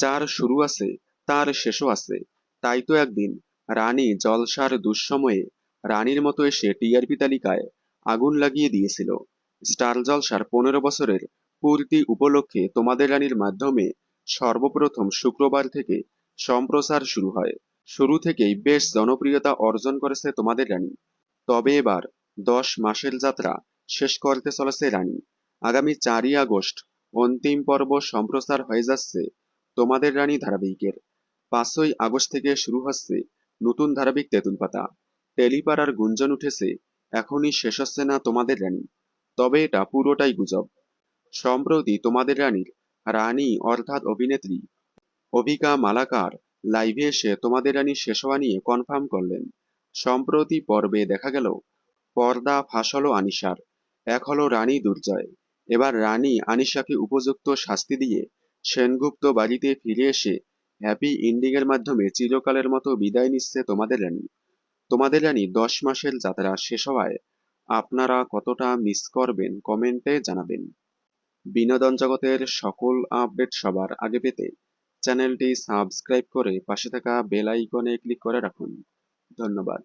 যার শুরু আছে, তার শেষও আছে। তাই তো একদিন রানী জলসার দুঃসময়ে রানীর মতো এসে টিআরপি তালিকায় আগুন লাগিয়ে দিয়েছিল। স্টার জলসার পনেরো বছরের পূর্তি উপলক্ষে তোমাদের রানীর মাধ্যমে সর্বপ্রথম শুক্রবার থেকে সম্প্রচার শুরু হয়। শুরু থেকেই বেশ জনপ্রিয়তা অর্জন করেছে তোমাদের রানী। তবে এবার দশ মাসের যাত্রা শেষ করতে চলেছে রানী। আগামী চারই আগস্ট অন্তিম পর্ব সম্প্রচার হয়ে যাচ্ছে তোমাদের রানী ধারাবাহিকের। পাঁচই আগস্ট থেকে শুরু হচ্ছে নতুন ধারাবাহিক তেঁতুল পাতা। টেলিপাড়ার গুঞ্জন উঠেছে, এখনই শেষ হচ্ছে না তোমাদের রানী। তবে এটা পুরোটাই গুজব। সম্প্রতি তোমাদের রানীর রানী অর্থাৎ অভিনেত্রী অভিকা মালাকার লাইভে এসে তোমাদের রানী শেষ হওয়া নিয়ে কনফার্ম করলেন। সম্প্রতি পর্বে দেখা গেল, পর্দা ফাঁস হলো আনিশার। এক হলো রানী দুর্জয়। এবার রানী আনিশাকে উপযুক্ত শাস্তি দিয়ে সেনগুপ্ত বাড়িতে ফিরে এসে হ্যাপি এন্ডিং এর মাধ্যমে চিরকালের মতো বিদায় নিচ্ছে তোমাদের রানী। তোমাদের রানী দশ মাসের যাত্রা শেষ হওয়ায় আপনারা কতটা মিস করবেন কমেন্টে জানাবেন। বিনোদন জগতের সকল আপডেট সবার আগে পেতে চ্যানেলটি সাবস্ক্রাইব করে পাশে থাকা বেল আইকনে ক্লিক করে রাখুন। ধন্যবাদ।